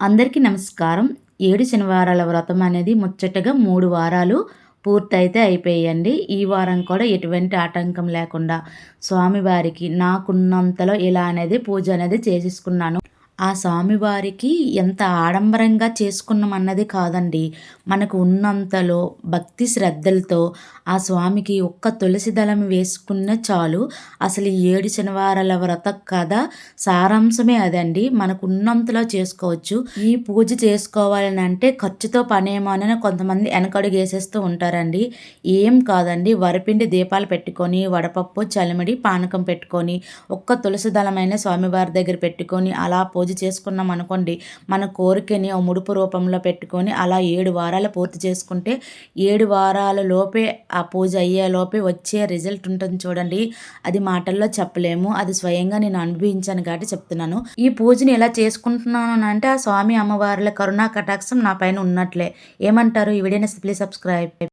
అందరికీ నమస్కారం. ఏడు శనివారాల వ్రతం అనేది ముచ్చటగా మూడు వారాలు పూర్తయితే అయిపోయాయండి. ఈ వారం కూడా ఎటువంటి ఆటంకం లేకుండా స్వామివారికి నాకున్నంతలో ఇలా అనేది పూజ అనేది చేసేసుకున్నాను. ఆ స్వామివారికి ఎంత ఆడంబరంగా చేసుకున్నామన్నది కాదండి. మనకు ఉన్నంతలో భక్తి శ్రద్ధలతో ఆ స్వామికి ఒక్క తులసి దళం వేసుకున్న చాలు. అసలు ఏడు శనివారాల వ్రత కథ సారాంశమే అదండి. మనకు ఉన్నంతలో చేసుకోవచ్చు. ఈ పూజ చేసుకోవాలని అంటే ఖర్చుతో పనేమో అని కొంతమంది వెనకడుగు వేసేస్తూ ఉంటారండి. ఏం కాదండి. వరిపిండి దీపాలు పెట్టుకొని వడపప్పు చలిమిడి పానకం పెట్టుకొని ఒక్క తులసి దళమైన స్వామివారి దగ్గర పెట్టుకొని అలా పూజ పూజ చేసుకున్నాం అనుకోండి మన కోరికని ఆ ముడుపు రూపంలో పెట్టుకొని అలా ఏడు వారాలు పూర్తి చేసుకుంటే ఏడు వారాల లోపే ఆ పూజ అయ్యే లోపే వచ్చే రిజల్ట్ ఉంటుంది చూడండి. అది మాటల్లో చెప్పలేము అది స్వయంగా నేను అనుభవించాను కాబట్టి చెప్తున్నాను. ఈ పూజని ఎలా చేసుకుంటున్నాను అంటే ఆ స్వామి అమ్మవార్ల కరుణా కటాక్షం నా పైన ఉన్నట్లే. ఏమంటారు ఈ వీడియోని? Please subscribe.